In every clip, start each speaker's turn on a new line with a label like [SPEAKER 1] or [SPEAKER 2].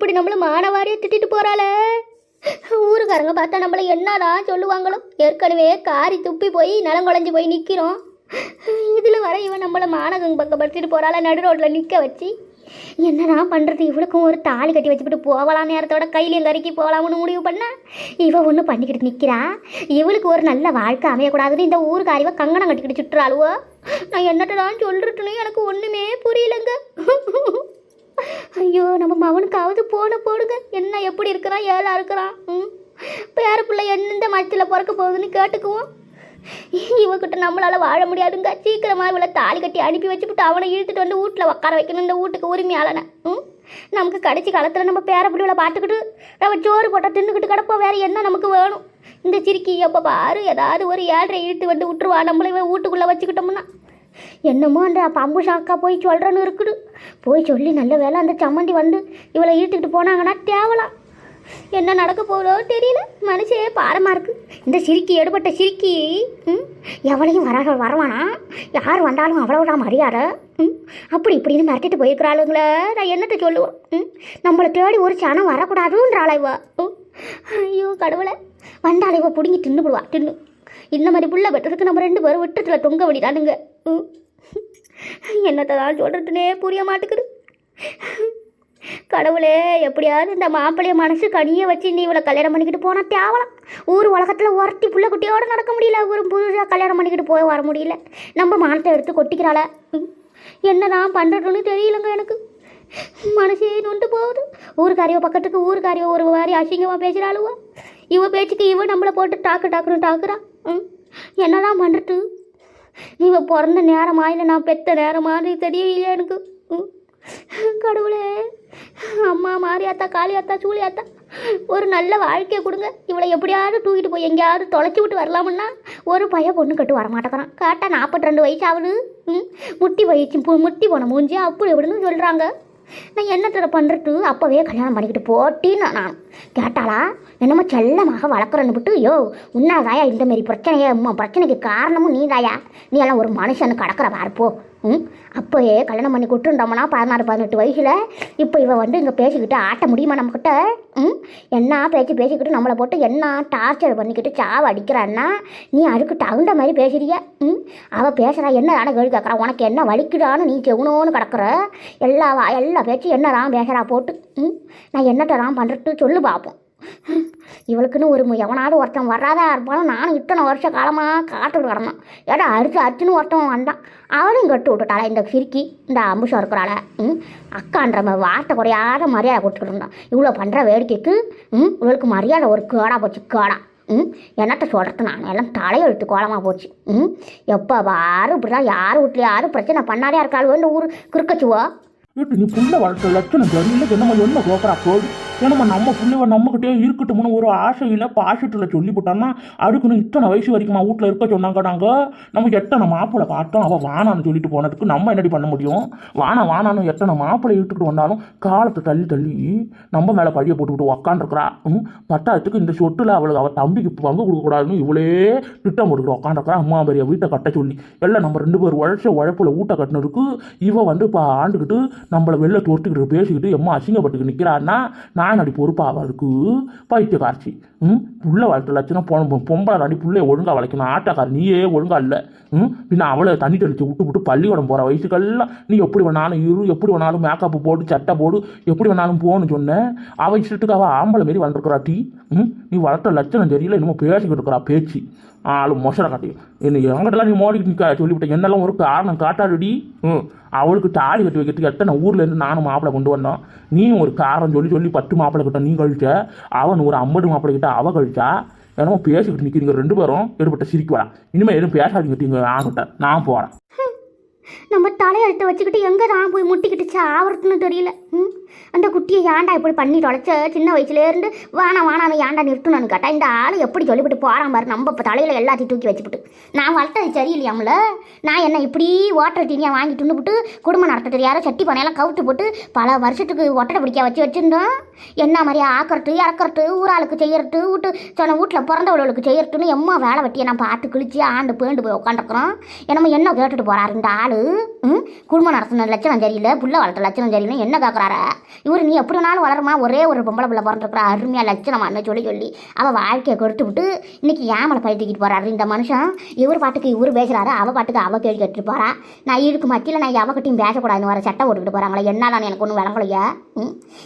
[SPEAKER 1] இப்படி நம்மள மானவாரியே திட்டிட்டு போறாளே? ஊருக்காரங்க பார்த்தா நம்மள என்னதான் சொல்லுவாங்களோ? ஏற்கனவே காரி துப்பி போய் நலம் குழஞ்சி போய் நிற்கிறோம் இதில் வர இவன் நம்மளை மானகம் பக்கப்படுத்திட்டு போகிறாள நடு ரோட்டில் நிற்க வச்சு. என்னதான் பண்ணுறது இவளுக்கும் ஒரு தாலி கட்டி வச்சுக்கிட்டு போகலாம் நேரத்தோட கையிலையும் கறிக்கி போகலாம்னு முடிவு பண்ணா. இவ ஒன்று பண்ணிக்கிட்டு நிற்கிறா இவளுக்கு ஒரு நல்ல வாழ்க்கை அமையக்கூடாதுன்னு இந்த ஊருக்காரிவ கங்கணம் கட்டிக்கிட்டு சுற்றுறாளுவோ. நான் என்னட்டதான் தான் எனக்கு ஒன்றுமே புரியலங்க. ஐயோ நம்ம மவனுக்காவது போன போடுங்க. என்ன எப்படி இருக்கிறான் ஏழா இருக்கிறான் ம்? பேர பிள்ளை எந்தெந்த மரத்தில் பிறக்க போகுதுன்னு கேட்டுக்குவோம். இவகிட்ட நம்மளால் வாழ முடியாதுங்க. சீக்கிரமாக இவளை தாலி கட்டி அனுப்பி வச்சுப்புட்டு அவனை இழுத்துட்டு வந்து வீட்டில் உட்கார வைக்கணும். இந்த வீட்டுக்கு உரிமையாளனை ம்? நமக்கு கடைசி காலத்தில் நம்ம பேர பிள்ளைகளை பார்த்துக்கிட்டு நம்ம சோறு போட்டால் தின்னுக்கிட்டு கிடப்போம். வேறு என்ன நமக்கு வேணும்? இந்த சிரிக்கி எப்போ பாரு ஏதாவது ஒரு ஏழரை இழுத்து வந்து விட்டுருவா. நம்மளே வீட்டுக்குள்ளே வச்சுக்கிட்டோம்னா. என்னமோ அந்த பம்பு ஷாக்கா போய் சொல்கிறேன்னு இருக்குது. போய் சொல்லி நல்ல வேலை அந்த சம்மந்தி வந்து இவளை இழுத்துக்கிட்டு போனாங்கன்னா தேவலாம் என்ன நடக்க போகிறோ தெரியல. மனசே பாரமாக இருக்குது இந்த சிரிக்கி எடுபட்ட சிரிக்கி ம், எவளையும் வர வரவானா? யார் வந்தாலும் அவ்வளோ மரியாதை. ம், அப்படி இப்படின்னு மிரட்டிட்டு போயிருக்கிறாளுங்களே. நான் என்னத்தை சொல்லுவேன் ம், நம்மளை தேடி ஒரு சனம் வரக்கூடாதுன்றாளா இவ. ஐயோ கடவுளை. வந்தாள் இவ பிடுங்கி தின்னு விடுவா தின்னு. இந்த மாதிரி புள்ள பெற்றதுக்கு நம்ம ரெண்டு பேரும் விட்டுறதுல தொங்க விடிடானுங்க ம். சொல்கிறதுனே புரிய மாட்டேங்குது. கடவுளே எப்படியாவது இந்த மாப்பிள்ளைய மனசு கனியை வச்சு நீ இவளை கல்யாணம் பண்ணிக்கிட்டு போனால் தேவலாம். ஊர் உலகத்தில் ஒருத்தி புள்ள குட்டியோட நடக்க முடியல ஒரு புதுசாக கல்யாணம் பண்ணிக்கிட்டு போய் வர முடியல. நம்ம மானத்தை எடுத்து கொட்டிக்கிறாள. ம். என்னதான் பண்ணுறதுன்னு தெரியலங்க எனக்கு. மனசே நொண்டு போகுது. ஊருக்காரியோ பக்கத்துக்கு ஊருக்காரியோ ஒரு மாதிரி அசிங்கமாக பேசுகிறாளுவோ இவ பேச்சுக்கு இவ நம்மளை போட்டு டாக்கு டாக்குன்னு டாக்குறா. ம். என்னதான் பண்ணுறது இவன் பிறந்த நேரமா இல்லை நான் பெத்த நேரமான்னு தெரியலையே எனக்கு? ம். கடவுளே. அம்மா மாரியாத்தா காளியாத்தா சூழியாத்தா ஒரு நல்ல வாழ்க்கையை கொடுங்க. இவளை எப்படியாவது தூக்கிட்டு போய் எங்கேயாவது தொலைச்சி விட்டு வரலாமுன்னா ஒரு பையன் பொண்ணு கட்டு வரமாட்டேக்கிறான் கரெக்டாக நாற்பத்தி ரெண்டு வயசு ஆகுது. ம். முட்டி வயிற்று முட்டி போன மூஞ்சி அப்படி எப்படின்னு சொல்கிறாங்க நான் என்னத்தை பண்ணுறது அப்போவே கல்யாணம் பண்ணிக்கிட்டு போட்டின்னு நான் கேட்டாளா? என்னமோ செல்லமாக வளர்க்குறேன்னு விட்டு யோ உன்னாதாயா இந்த மாரி பிரச்சனையே? அம்மா பிரச்சனைக்கு காரணமும் நீ தாயா நீ எல்லாம் ஒரு மனுஷன்னு கடக்கிற பார்ப்போ ம் அப்போயே கல்யாணம் பண்ணி கொடுத்துட்டோம்னா பதினாறு பதினெட்டு வயசில் இப்போ இவன் வந்து இங்கே பேசிக்கிட்டு ஆட்ட முடியுமா நம்மக்கிட்ட ம் என்ன பேச்சு பேசிக்கிட்டு நம்மளை போட்டு என்ன டார்ச்சர் பண்ணிக்கிட்டு சாவை அடிக்கிறான்னா? நீ அதுக்கு தகுந்த மாதிரி பேசுறிய? ம் அவள் பேசுகிறா என்ன தானே கேள்வி கேட்குறா உனக்கு என்ன வலிக்குடான்னு நீ செவனோன்னு கிடக்குற? எல்லா வா எல்லா பேச்சும் என்னதான் பேசுகிறா போட்டு? ம் நான் என்னட்டதான் பண்ணுறது சொல்லு பார்ப்போம். இவளுக்குன்னு ஒரு எவனாவது ஒருத்தன் வராதா இருப்பாலும் நானும் இத்தனை வருஷ காலமாக காட்டுட்டு கிடந்தான் ஏடா அரிச்சு அரிச்சுன்னு ஒருத்தன் வந்தான். அவளையும் கட்டு விட்டுட்டாளா இந்த சிரிக்கி இந்த அம்புஷம் இருக்கிறாள? ம்? அக்கான்ற மாதிரி வார்த்தை குறையாத மரியாதை கொடுத்துக்கிட்டு இருந்தான். இவ்வளோ பண்ணுற வேடிக்கைக்கு ம்? இவளுக்கு மரியாதை ஒரு கேடா போச்சு கேடா. ம்? என்னத்த சொல்கிறது நான்? எல்லாம் தலையெழுத்து கோலமாக போச்சு. ம்? எப்போ பாரு இப்படி தான் யார் வீட்டில் யாரும் பிரச்சனை பண்ணாதே இருக்காள் இந்த ஊர் கிறுக்கச்சுவோ?
[SPEAKER 2] ஏட்டு நீ புள்ள வளர்த்த லட்சணம் தெரியல என்னம்மா என்ன கோக்கறா? போது ஏன்னா நம்ம புள்ளைவ நம்மகிட்டே இருக்கட்டும்னு ஒரு ஆசையில் பாசத்தில் சொல்லிவிட்டான்னா அதுக்குன்னு இத்தனை வயசு வரைக்கும் வீட்டில் இருக்க சொன்னாங்க நாங்கள் நம்ம எத்தனை மாப்பிள்ளை பார்த்தோம் அவள் வானான்னு சொல்லிட்டு போனதுக்கு நம்ம என்னடி பண்ண முடியும்? வானா வானான்னு எத்தனை மாப்பிள்ளை இழுத்துக்கிட்டு வந்தாலும் காலத்தை தள்ளி தள்ளி நம்ம மேலே பழிய போட்டுக்கிட்டு உக்காண்டிருக்கிறா ம்? பத்தாயிரத்துக்கு இந்த சொட்டில் அவளுக்கு அவள் தம்பிக்கு பங்கு கொடுக்கக்கூடாதுன்னு இவளே திட்டம் போட்டுக்கிட்டு உக்காண்டிருக்கிறா அம்மா பெரிய வீட்டை கட்ட சொல்லி. எல்லாம் நம்ம ரெண்டு பேர் உழைச்ச உழைப்பில் ஊட்ட கட்டினதுக்கு இவன் வந்து இப்போ ஆண்டுக்கிட்டு நம்மளை வெளில தோர்த்துக்கிட்டு பேசிக்கிட்டு எம்மா அசிங்கப்பட்டுக்கு நிற்கிறான்னா நான் அடி பொறுப்பாக இருக்கு? பைத்திய காட்சி ம்? புள்ள வளர்த்த லட்சணம் பொ பொம்பளை தாண்டி பிள்ளைய ஒழுங்கா வளைக்கணும் ஆட்டக்காரர் நீயே ஒழுங்கா இல்லை. ம்? பின்ன அவளை தண்ணி தெளித்து விட்டு விட்டு பள்ளிக்கூடம் போகிற வயசுக்கெல்லாம் நீ எப்படி வேணாலும் இரு எப்படி வேணாலும் மேக்கப் போடு சட்டை போடு எப்படி வேணாலும் போன்னு சொன்னேன் அவள் இஷ்டத்துக்கு அவள் ஆம்பளை மாரி வளர்ந்துருக்குறா டீ. ம்? நீ வளர்த்த லட்சணம் தெரியல இன்னமும் பேசிக்கிட்டு இருக்கிறா பேச்சு. ஆளு மொசரை காட்டி என்ன எங்கிட்டலாம் நீ மோடிக்கிட்டு நிற்க சொல்லிவிட்டேன். என்னெல்லாம் ஒரு காரணம் காட்டாடுடி ம். அவளுக்கு தாலி கட்டி வைக்கிறதுக்கு எத்தனை ஊர்லேருந்து நானும் மாப்பிள்ளை கொண்டு வந்தோம். நீ ஒரு காரணம் சொல்லி சொல்லி பத்து மாப்பிள்ளை கிட்ட நீ கழிச்ச அவன் ஒரு ஐம்பது மாப்பிள்ளை கிட்ட அவ கழிச்சா என்னமோ பேசிக்கிட்டு நிற்கிறீங்க ரெண்டு பேரும் எடுபட்ட சிரிக்குவா இனிமேல் எதுவும் பேசாதீங்க ஆகிட்ட நான் போகிறேன்
[SPEAKER 1] நம்ம தலையெழுத்தை வச்சுக்கிட்டு எங்கே தான் போய் முட்டிக்கிட்டு சாவறதுன்னு தெரியல. ம்? அந்த குட்டியை ஏன்டா இப்படி பண்ணி தொலைச்ச? சின்ன வயசுலேருந்து வானா வானான்னு ஏன்டா நிறுத்தணும்னு கேட்டால் இந்த ஆள் எப்படி சொல்லிவிட்டு போகிறான் பாரு. நம்ம இப்போ தலையில் எல்லாத்தையும் தூக்கி வச்சுப்பட்டு. நான் வளர்த்தது சரியில்லையாமல? நான் என்ன இப்படி ஓட்டர் தீனியாக வாங்கி தின்னுபிட்டு குடும்பம் நடத்த யாரோ சட்டி பானையெல்லாம் கவுத்து போட்டு பல வருஷத்துக்கு ஒட்டடை பிடிக்க வச்சு வச்சுருந்தோம். என்ன மாதிரி ஆக்கறது இறக்கறது ஊராளுக்கு செய்யறது வீட்டு சொன்ன வீட்டில் பிறந்தவளுக்கு செய்யறதுன்னு எம்மா வேலை வெட்டியை நான் பார்த்து கிழிச்சு ஆண்டு பேண்டு போய் உட்காந்துருக்குறோம். என்னமோ என்ன கேட்டுட்டு போகிறாரு இந்த ஆள்? ம் குடும்பம் நடத்தின லட்சணம் சரியில்லை புள்ள வளர்த்த லட்சணம் சரியில்லை என்ன கேட்குறாரு இவர் நீ எப்படி வேணாலும் வளருமா? ஒரே ஒரு பொம்பளை பிள்ளை பிறந்திருக்கிறா அருமையாக லட்சணமானு சொல்லி சொல்லி அவள் வாழ்க்கையை கொடுத்து விட்டு இன்னைக்கு ஏமலை பழி தூக்கிட்டு போறாரு. இந்த மனுஷன் இவர் பாட்டுக்கு இவர் பேசுகிறாரு அவள் பாட்டுக்கு அவள் கேள்வி கேட்டுட்டு போறா. நான் இதுக்கு மத்தியில் நான் எவகிட்டையும் பேசக்கூடாதுன்னு வர சட்டை போட்டுக்கிட்டு போகிறாங்களே என்னால் எனக்கு ஒன்றும் விளங்கலையா?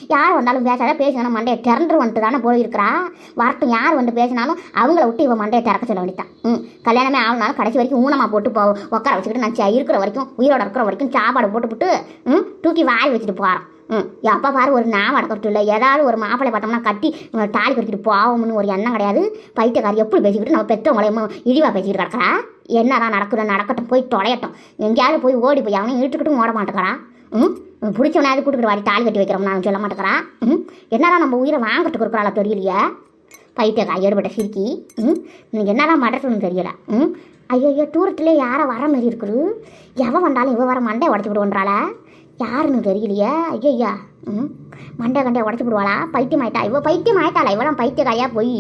[SPEAKER 1] யார் வந்தாலும் பேசாத பேசினா மண்டையை திறந்து வந்துட்டு தானே போயிருக்கிறா? வரட்டும் யார் வந்து பேசினாலும் அவங்கள விட்டு இவன் மண்டையை திறக்க சொல்ல வேண்டியதான் ம். கல்யாணமே ஆகணும்னாலும் கடைசி வரைக்கும் ஊனமாக போட்டு போ உட்கார வச்சுக்கிட்டு நான் இருக்கிற வரைக்கும் உயிரோட இருக்கிற வரைக்கும் சாப்பாடு போட்டுவிட்டு ம் தூக்கி வாய் வச்சுட்டு போகிறான் ம். எப்போ பாரு ஒரு நான் அடக்கட்டும் இல்லை. ஏதாவது ஒரு மாப்பிள்ளை பார்த்தோம்னா கட்டி தாலி கட்டிட்டு போவோம்னு ஒரு எண்ணம் கிடையாது. பைத்தியக்காரி எப்படி பேசிக்கிட்டு நம்ம பெற்றவங்களையும் இழிவாக பேசிக்கிட்டு கிடக்கிறா? என்னதான் நடக்குது? நடக்கட்டும் போய் தொலையட்டும். எங்கேயாவது போய் ஓடி போய் அவனையும் இழுத்துக்கிட்டும் ஓட மாட்டேங்கிறான். ம். பிடிச்சவனாவது கூட்டுக்கிட்டு வாடி தாலி கட்டி வைக்கிறோம்னு சொல்ல மாட்டேங்கிறான். ம் என்னடா நம்ம உயிரை வாங்கிட்டு இருக்கிறாளா தெரியலையே. பைத்தியக்காரி ஏற்பட்ட சிரிக்கி. ம் இன்னைக்கு என்னடா மடக்கணும்னு தெரியல. ம் ஐயோ ஐயோ தூரத்துலேயே யாரை வர மாதிரி இருக்குது. எவன் வந்தாலும் இவ வர மண்டை உடச்சி விடுவோன்றாள. யாருன்னு தெரியலையே? ஐயய்யா ம்? மண்டை கண்டை உடச்சி விடுவாளா பைத்தியம் ஆயிட்டா? இவ பைத்தியம் ஆயிட்டாளா? இவெல்லாம் பைத்தியக்காயா போய்?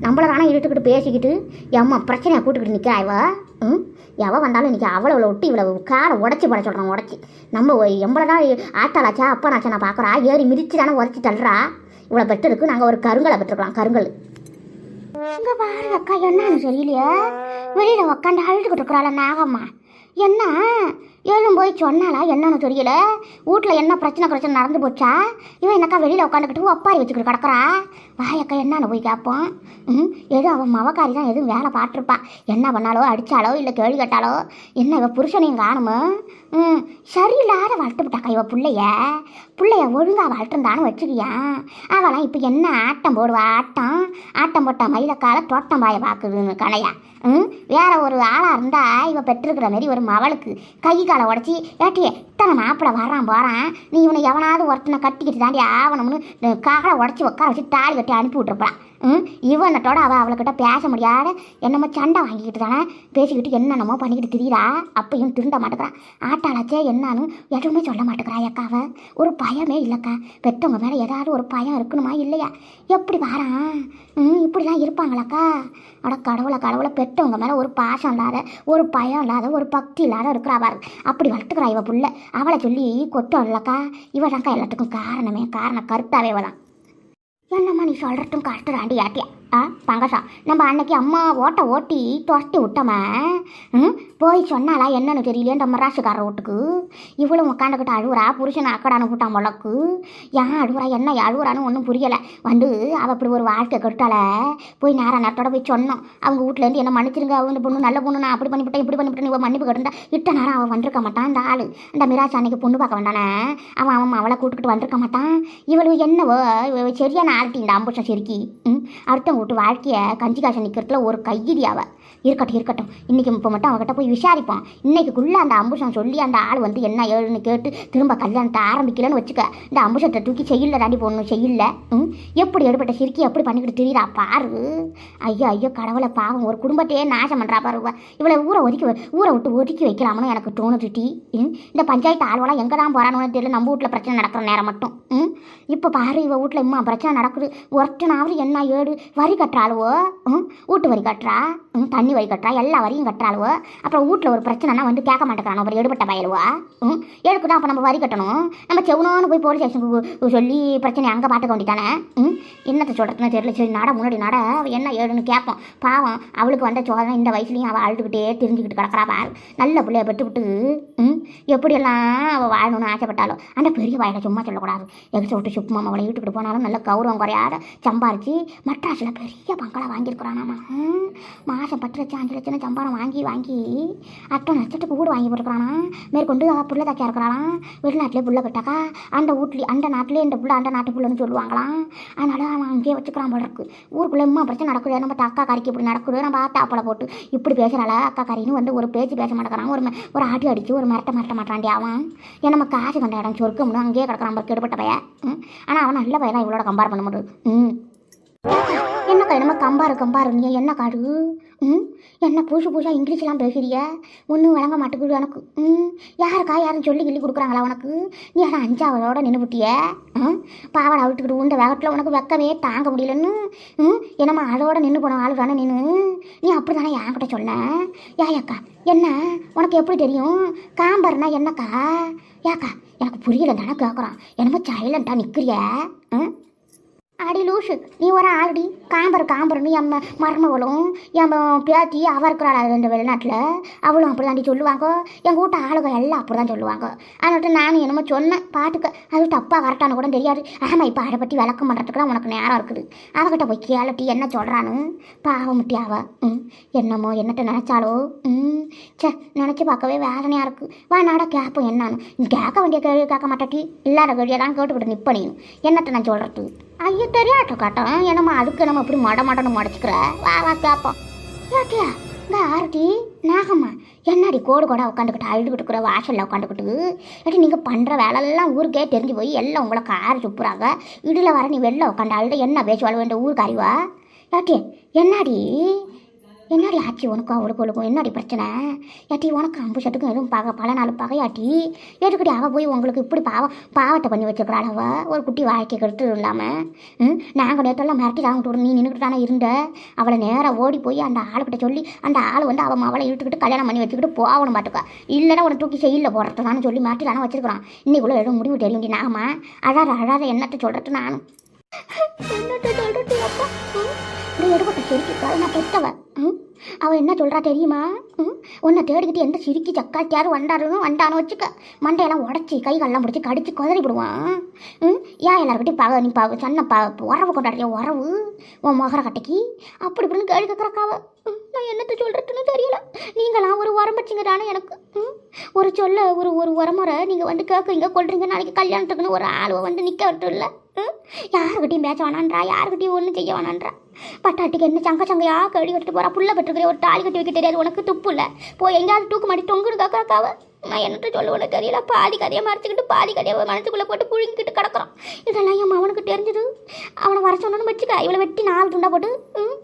[SPEAKER 1] நம்மள தானே இருட்டுக்கிட்டு பேசிக்கிட்டு எம்மா பிரச்சனையை கூட்டுக்கிட்டு நிற்கிறா இவ? ம்? எவ வந்தாலும் இன்றைக்கி அவ்வளோ இவ்வளோ விட்டு இவ்வளோ காலை உடச்சி பட சொல்கிறான் உடச்சி. நம்ம எம்பளை தான் ஆட்டாளாச்சா அப்பனாச்சா நான் பார்க்குறா? ஏறி மிதிச்சு தானே உடச்சி தள்ளுறா? இவ்வளோ பெட்டு நாங்கள் ஒரு கருங்கலை பெற்றுக்கலாம் கருங்கல். இங்கே பாரு அக்கா என்னன்னு தெரியலையே? வெளியில் உக்காந்து அழுதுகிட்டு இருக்கிறாள் நாகம்மா. என்ன? ஏழும் போய் சொன்னாலா என்னன்னு தெரியல. வீட்டில் என்ன பிரச்சனை பிரச்சனை நடந்து போச்சா? இவன் என்னக்கா வெளியில் உட்காந்துக்கிட்டு ஒப்பாரி வச்சுக்கிட்டு கிடக்குறா? வாயக்கா என்னன்னு போய் கேட்போம். ம் எதுவும் அவன் மவக்காரி தான் எதுவும் வேலை பார்த்துருப்பா. என்ன பண்ணாலோ அடித்தாலோ இல்லை கேள்வி கேட்டாலோ என்ன இவன் புருஷனையும் காணுமோ? ம் சரியில்லாத வளர்த்து விட்டாக்கா இவ பிள்ளைய? பிள்ளைய ஒழுங்கா வளர்த்துருந்தான்னு வச்சுக்கியா? அவளாம் இப்போ என்ன ஆட்டம் போடுவா? ஆட்டம்? ஆட்டம் போட்டா மயிலக்கால தோட்டம் பாய பார்க்குதுன்னு கலையா? ம் வேற ஒரு ஆளாக இருந்தா இவ பெற்றிருக்கிற மாரி ஒரு மவளுக்கு கை காலை உடச்சி ஏட்டியே இத்தனை மாப்பிள்ளை வரான் போகிறான் நீ இவனை எவனாவது ஒருத்தனை கட்டிக்கிட்டு தாண்டி ஆவணும்னு காலை உடச்சி உட்கார வச்சு தாலி கட்டி அனுப்பி விட்டுருப்பான் ம் இவனத்தோட அவள் அவள்கிட்ட பேச முடியாத என்னமோ சண்டை வாங்கிக்கிட்டு தானே பேசிக்கிட்டு என்னென்னமோ பண்ணிக்கிட்டு திரியிறா. அப்பையும் திருண்ட மாட்டேங்கிறான் ஆட்டாளாச்சே என்னன்னு எதுவுமே சொல்ல மாட்டேங்கிறா அக்காவை. ஒரு பயமே இல்லைக்கா. பெற்றவங்க மேலே ஏதாவது ஒரு பயம் இருக்கணுமா இல்லையா? எப்படி வாரான் ம் இப்படிலாம் இருப்பாங்களாக்கா? அட கடவுளை கடவுளை பெற்றவங்க மேலே ஒரு பாசம் இல்லாத ஒரு பயம் இல்லாத ஒரு பக்தி இல்லாத இருக்கிறா பாரு. அப்படி வளர்த்துக்கிறா இவ புள்ள. அவளை சொல்லி கொட்டம் இல்லைக்கா. இவதான்க்கா எல்லாத்துக்கும் காரணமே காரணம் கருத்தாவே இவதான். என்னம்மா நீ சொல்கிறட்டும் கரெக்டு தாண்டி ஆட்டியா? ஆ பங்கசா நம்ம அன்னைக்கு அம்மா ஓட்ட ஓட்டி துரட்டி விட்டோமே. ம் போய் சொன்னாலா என்னன்னு தெரியலையே நம்ம மராசுக்கார வீட்டுக்கு. இவ்வளோ உட்காந்துக்கிட்டு அழுவுறா புருஷனை அக்கடானு விட்டான் முளக்கு ஏன் அழுவுறா என்ன அழுவுறான்னு ஒன்றும் புரியலை. வந்து அவள் அப்படி ஒரு வாழ்க்கை கெட்டால போய் நேர நேரத்தோட போய் சொன்னோம். அவங்க வீட்டிலேருந்து என்ன மன்னிச்சிருங்க அவங்க பொண்ணு நல்ல பொண்ணு நான் அப்படி பண்ணிவிட்டேன் இப்படி பண்ணிவிட்டேன் இவன் மன்னிப்பு கட்டிருந்தா இட்ட நேரம் அவன் வந்திருக்க மாட்டான் இந்த ஆள். இந்த மிராஜ் அன்னைக்கு பொண்ணு பார்க்க வேண்டானே அவன் அவன் அவளை கூட்டுக்கிட்டு வந்திருக்க மாட்டான். இவளுக்கு என்னவோ சரியான ஆள்ட்டி இந்த அம்புஷம் செருக்கி. ம் அடுத்தவங்க விட்டு வாழ்க்கையை கஞ்சி காசை நிற்கிறதுல ஒரு கையிடி அவள் இருக்கட்டும் இருக்கட்டும். இன்றைக்கி இப்போ மட்டும் அவகிட்ட போய் விசாரிப்போம். இன்றைக்குள்ளே அந்த அம்புஷம் சொல்லி அந்த ஆள் வந்து என்ன ஏழுன்னு கேட்டு திரும்ப கல்யாணத்தை ஆரம்பிக்கலன்னு வச்சுக்க. இந்த அம்புஷத்தை தூக்கி செய்யல தாண்டி போடணும் செய்யல ம்? எப்படி எடுபட்ட சிரிக்கி எப்படி பண்ணிக்கிட்டு திரியிறா பாரு. ஐயோ ஐயோ கடவுளை பாவம். ஒரு குடும்பத்தையே நாசம் பண்ணுறா பாரு இவ. இவளை ஊரை ஒதுக்கி ஊரை விட்டு ஒதுக்கி வைக்கலாம்னு எனக்கு தோணுது டி. ம்? இந்த பஞ்சாயத்து ஆள்வெல்லாம் எங்கே தான் போகிறான்னு தெரியல. நம்ம வீட்டில் பிரச்சனை நடக்கிற நேரம் மட்டும். ம்? இப்போ பாரு இவ வீட்டில் இம்மா பிரச்சனை நடக்குது. ஒருத்தனாவது என்ன ஏடு வரி கட்டுறாளுவோ? ம்? வீட்டு வரி கட்டுறா? ம் தண்ணி வரி கட்டுறா எல்லா வரியும் கட்டுறாளுவோ. அப்புறம் வீட்டில் ஒரு பிரச்சனைனா வந்து கேட்க மாட்டேங்கிறான். அப்புறம் எடுபட்ட பயலுவா. ம்? அப்போ நம்ம வரி கட்டணும்? நம்ம செவனோன்னு போய் போலீஸ் ஸ்டேஷனுக்கு சொல்லி பிரச்சனை அங்கே பார்த்துக்க வேண்டியதானே? ம்? என்னத்தை சொல்கிறதுன்னு தெரியல. சரி நட முன்னாடி நட. என்ன ஏடுன்னு கேட்போம். பாவம் அவளுக்கு வந்த சோதனை இந்த வயசுலையும் அவள் அழுதுகிட்டே தெரிஞ்சுக்கிட்டு கிடக்குறா பாரு. நல்ல பிள்ளைய பெற்று விட்டு ம்? எப்படியெல்லாம் அவள் வாழணும்னு ஆசைப்பட்டாலும் அந்த பெரிய வயலை சும்மா சொல்லக்கூடாது. எகிட்ட விட்டு சும்மா அவளை வீட்டுக்கிட்டு போனாலும் நல்ல கௌரவம் குறையாத சம்பாரிச்சு மட்ராஸில் பெரிய பங்களா வாங்கியிருக்கிறானாமா. மாதம் பத்து லட்சம் அஞ்சு லட்சம் சம்பாரம் வாங்கி வாங்கி அட்டை லட்சத்துக்கு வீடு வாங்கி போட்டுக்கிறானா மேற்கொண்டு அவள் புள்ள தைக்க இருக்கிறாளாம் வெளிநாட்டிலே புள்ள கட்டாக்கா அந்த வீட்லேயே அந்த நாட்டிலே இந்த புள்ள அந்த நாட்டு புள்ளன்னு சொல்லுவாங்களாம். அதனால அவன் அங்கேயே வச்சுக்கிறான் போல இருக்கு. ஊருக்குள்ளே இம்மா பிரச்சனை நடக்குது. நம்ம அக்கா கறிக்கு இப்படி நடக்குது. நம்ம தாப்பலை போட்டு இப்படி பேசுகிறாள அக்கா கறின்னு வந்து ஒரு பேச்சு பேச மாட்டேங்கிறான். ஒரு ஒரு ஆட்டி அடித்து ஒரு மிரட்ட மிரட்ட மாட்டான்டி அவன். ஏன் நம்ம காசு கண்ட இடம் சொர்க்கம்னு அங்கேயே கிடக்கிறான் பாரு கெடுபட்ட பையன். ஆனால் அவன் நல்ல பையன் இவளோட கம்பேர் பண்ண முடியும் ம். என்னக்கா என்னமோ கம்பாரு கம்பாரு நீ என்ன காடு? ம்? என்ன புதுசு புதுசாக இங்கிலீஷ்லாம் பேசுறிய? ஒன்றும் விளங்க மாட்டேங்குது எனக்கு ம்? யாருக்கா யாரும் சொல்லி கிள்ளி கொடுக்குறாங்களா உனக்கு? நீ ஆனால் அஞ்சாவதோட நின்றுபுட்டிய ம் பாவாடை விட்டுக்கிட்டு உண்ட வேகத்தில் உனக்கு வெக்கவே தாங்க முடியலன்னு? ம்? என்னம்மா அதோட நின்று போன ஆளு தானே நின்று நீ அப்படி தானே என்கிட்ட சொன்ன ஏக்கா என்ன? உனக்கு எப்படி தெரியும்? காம்பர்னா என்னக்கா? ஏக்கா எனக்கு புரியல தானே கேட்குறான் என்னமோ சைலண்ட்டாக நிற்கிறிய அடி லூசு. நீ ஒரு ஆல்டி காம்பர் காம்பர்னு என் மருமகளும் என் பேத்தி அவ இருக்கிறாள் ரெண்டு வெளிநாட்டில்? அவளும் அப்படி தாண்டி சொல்லுவாங்க. எங்கள் வீட்டு ஆளுங்க எல்லாம் அப்படி தான் சொல்லுவாங்க. அதனால நானும் என்னமோ சொன்னேன். பாட்டுக்க. அது தப்பாக கரெக்டானு கூட தெரியாது. ஆமாம் இப்போ அதை பற்றி விளக்கம் பண்ணுறதுக்கு தான் உனக்கு நேரம் இருக்குது. அவகிட்ட போய் கேளட்டி என்ன சொல்கிறான்னு பாவம் முட்டி அவ. ம். என்னமோ என்னட்ட நினச்சாலோ ம். சே நினச்சி பார்க்கவே வேதனையாக இருக்குது வா நாடா கேட்போம் என்னன்னு. கேட்க வேண்டிய கேள்வி கேட்க மாட்டாட்டி இல்லாத கேள்வியெல்லாம் கேட்டுக்கிட்டு நிற்பனையும் நீ. என்னட்ட நான் சொல்கிறது ஐயோ தெரியாட்ட காட்டம் என்னம்மா அதுக்கு நம்ம இப்படி மட மடன்னு முடச்சிக்கிற? வா வா கேட்போம் ஏட்டியா இந்த ஆர்டி நாகம்மா என்னடி கோடு கூட உட்காந்துக்கிட்டு அழுதுகிட்டு இருக்கிற வாசலில் உட்காந்துக்கிட்டு? ஏட்டி நீங்கள் பண்ணுற வேலையெல்லாம் ஊருக்கே தெரிஞ்சு போய் எல்லாம் உங்களை கார் சுப்புறாங்க. இடில் வர நீ வெளில உட்காந்து அழுத என்ன பேசுவாள் வேண்டிய ஊருக்கு அறிவா ஏட்டி என்னடி? என்னடி ஆச்சி உனக்கும் அவளுக்கு அவளுக்கும் என்னடி பிரச்சனை? ஏட்டி உனக்கு அம்பு சட்டுக்கும் எதுவும் பக பல நாள் பகையாட்டி எதுக்கடி அவள் போய் உங்களுக்கு இப்படி பாவ பாவத்தை பண்ணி வச்சுக்கிறாள் அவள் ஒரு குட்டி வாழ்க்கை கெடுத்து இல்லாமல் ம்? நாங்கள் நேற்றெல்லாம் மிரட்டி தாங்கிட்டு நீ நின்றுட்டு தானே இருந்த. அவளை நேராக ஓடி போய் அந்த ஆளுக்கிட்ட சொல்லி அந்த ஆள் வந்து அவன் அவளை இழுத்துக்கிட்டு கல்யாணம் பண்ணி வச்சுக்கிட்டு போகணும் பார்த்துக்கா இல்லைன்னா உன தூக்கி செய்யல போடுறது தானே சொல்லி மிரட்டி தானே வச்சுருக்குறான். இன்னைக்குள்ளே எதுவும் முடிவு தெரியும் நாமா. அழாத அழாத என்னத்தை சொல்கிறது நானும். என்னத்தை சொல்கிறது அப்பா? எடுபட்ட சிரிக்கா நான் பெத்தவ? ம்? அவள் என்ன சொல்கிறா தெரியுமா? ம்? உன்னை தேடிக்கிட்டு எந்த சிரிக்கி சக்காத்தியாரு வண்டாருன்னு வண்டான்னு வச்சுக்க. மண்டையெல்லாம் உடச்சி கை காலெல்லாம் பிடிச்சி கடிச்சு குதறி விடுவான். ம்? ஏன் எல்லாருக்கிட்டையும் பக நீ பக சன்ன ப உறவு கொண்டாடுறிய உறவு? உன் மொகர கட்டைக்கு? அப்படி இப்படின்னு கேள்வி கேட்குறக்காவ நான் என்னத்தை சொல்கிறதுன்னு தெரியல. நீங்களாம் ஒரு உரமச்சிங்க தானே எனக்கு. ம்? ஒரு சொல்ல ஒரு ஒரு உரமுறை நீங்கள் வந்து கேட்குறீங்க கொள்றீங்க நாளைக்கு கல்யாணத்துக்குன்னு ஒரு ஆளுவை வந்து நிற்க விட்டு இல்லை? யாருக்கிட்டையும் பேச வேணான்றா யாருக்கிட்டையும் ஒன்றும் செய்ய வேணான்றா? பட்டாட்டிக்கு என்ன சங்க சங்கையா கழுவி கட்டிட்டு போகிறா புள்ள பெற்றுக்கிறேன் ஒரு தாலி கட்டி வைக்க தெரியாது உனக்கு துப்பு இல்லை? போய் எங்கேயாவது தூக்கு மாட்டி தொங்குன்னு காக்காக்காவ நான் என்னத்த சொல்லுவேன்னு தெரியல. பாதி கதையை மறைச்சிக்கிட்டு பாதி கதையை மனசுக்குள்ளே போட்டு புழுங்கிக்கிட்டு கிடக்குறான். இதெல்லாம் என் அவனுக்கு தெரிஞ்சது. அவனை வர சொன்னோன்னு வச்சுக்க இவளை வெட்டி நாலு துண்டா போட்டு ம்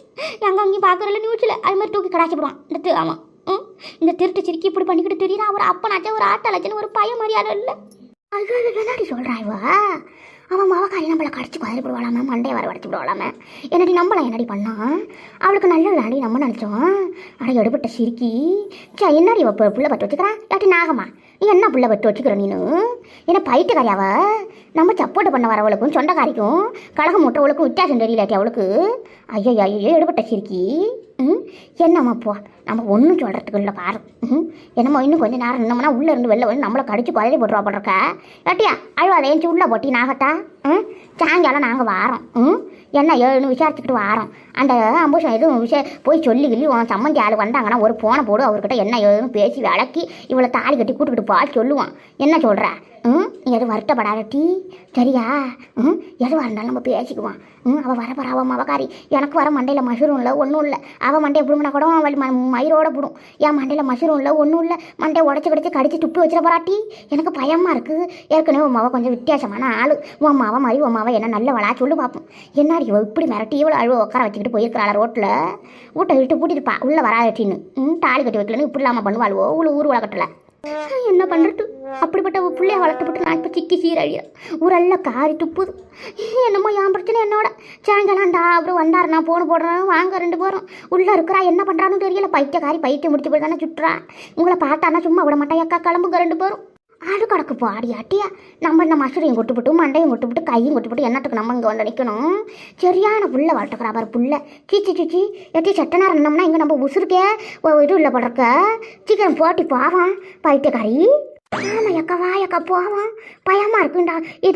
[SPEAKER 1] எங்க அங்கேயும் பார்க்குறல நியூஸில் அது மாதிரி தூக்கி கடாச்சிடுவான் இந்த ஆமாம் ம் இந்த திருட்டு சிரிக்கி இப்படி பண்ணிக்கிட்டு தெரியுறா ஒரு அப்பனாச்சும் ஒரு ஆட்டாளாச்சுன்னு ஒரு பய மரியாதை இல்லை. அது அது என்னடி சொல்கிறா அவன் அவன் மவக்காரி நம்மளை கடிச்சு குதறி விடுவாளாம மண்டையை வர வடிச்சு விடுவாளாம. என்னடி நம்மளை என்னடி பண்ணான் அவளுக்கு நல்ல விளையாடி நம்ம நினச்சோம். ஆனால் எடுபட்ட சிரிக்கி. சே என்னடி இவ பு- பட்டு வச்சுக்கிறா? இல்லாட்டி நாகமா நீ என்ன புள்ளை பட்டு வச்சுக்கிற நீனு? என்ன பைட்டுக்காரியாவ நம்ம சப்போர்ட் பண்ண வரவளுக்கும் சொந்தக்காரிக்கும் கழகம் முட்டவளுக்கும் வித்தியாசம் தெரியலாட்டி அவளுக்கு. ஐயோ ஐயோ எடுபட்ட சிரிக்கி. ம்? என்னம்மா போ நம்ம ஒன்றும் சொல்கிறதுக்கு இல்லை பாரு. ம்? என்னம்மா இன்னும் கொஞ்சம் நேரம் நின்னோம்னா உள்ளே இருந்து வெளில வந்து நம்மளை கடிச்சு குதறி போட்டுருவா போட்டிருக்க ஏட்டியா அழுவாத ஏஞ்சி உள்ளே போட்டி நாகத்தா? ம்? சாயங்காலம் நாங்கள் வாரோம். ம்? என்ன ஏழுன்னு விசாரிச்சுக்கிட்டு வாரோம். அந்த அம்பூஷம் எதுவும் விஷய போய் சொல்லி கிள்ளி உன் சம்மந்தி ஆள் வந்தாங்கன்னா ஒரு போனை போடு அவர்கிட்ட என்ன ஏதுன்னு பேசி விளக்கி இவ்வளோ தாலி கட்டி கூட்டுக்கிட்டு பா சொல்லுவான். என்ன சொல்கிற ம்? எதுவும் வருத்தப்படாத டீ? சரியா? ம்? எதுவாக இருந்தாலும் நம்ம பேசிக்குவான் ம்? அவள் வர அவன் மவக்காரி. எனக்கு வர மண்டையில் மஷ்ரூம் இல்லை ஒன்றும் இல்லை. அவள் மண்டையை பிடுங்கினா கூட அவள் ம மயிரோட பிடும். என் மண்டையில் மஷ்ரூம் இல்லை ஒன்றும் இல்லை. மண்டையை உடச்சி கடிச்சு கடிச்சு துப்பி வச்சிட போறாட்டி எனக்கு பயமாக இருக்குது ஏற்கனவே உன் மாவை கொஞ்சம் வித்தியாசமான ஆள். உன் மாவை மாதிரி உன் மாவை என்ன நல்லவளா சொல்லு பார்ப்போம் என்னாடி இவள் இப்படி மிரட்டி இவ்வளோ அழுவ உட்கார வச்சுக்கிட்டு போயிருக்கிறாள் ரோட்டில் வீட்டை விட்டு பூட்டிட்டு பா உள்ளே வராட்டின்னு ம்? தாலி கட்டி வைக்கலன்னு இப்படி இல்லாமல் பண்ணுவாள் உள்ள ஊர் உலகத்தில். என்ன பண்ணுறது அப்படிப்பட்ட ஒரு பிள்ளைய வளர்த்துப்பட்டு நான் இப்போ சிக்கி சீரழிகிறேன் ஊரெல்லாம் காரி துப்புது. என்னமோ என் பிரச்சனை என்னோட. சாயங்காலாம்டா அப்புறம் வந்தார் நான் போன போடுறேன். வாங்க ரெண்டு பேரும். உள்ளே இருக்கிறா என்ன பண்ணுறான்னு தெரியல. பைத்தியக்காரி பைத்தியம் முடிச்சு போய் தானே சுட்டுறா உங்களை பார்த்தானா சும்மா விட மாட்டேன் அக்கா கிளம்புங்க ரெண்டு பேரும். ஆடு கடக்கு பாடி ஆட்டியா நம்ம இந்த மசுரையும் கொட்டுப்பட்டு மண்டையும் கொட்டுப்பட்டு கையும் கொட்டுப்பட்டு என்னத்துக்கு நம்ம இங்கே வந்து நிற்கணும் சரியான புள்ள வளர்த்துக்கிறா பாரு புள்ள. சீச்சி சீச்சி. எட்டி சட்ட நேரம் நின்னோம்னா இங்கே நம்ம உசுருக்கே இது இல்லை படுறக்க சீக்கிரம் போட்டி போவான் பைத்தியக்காரி. ஆமா அக்கா வா அக்கா பயமா இருக்குண்டா இது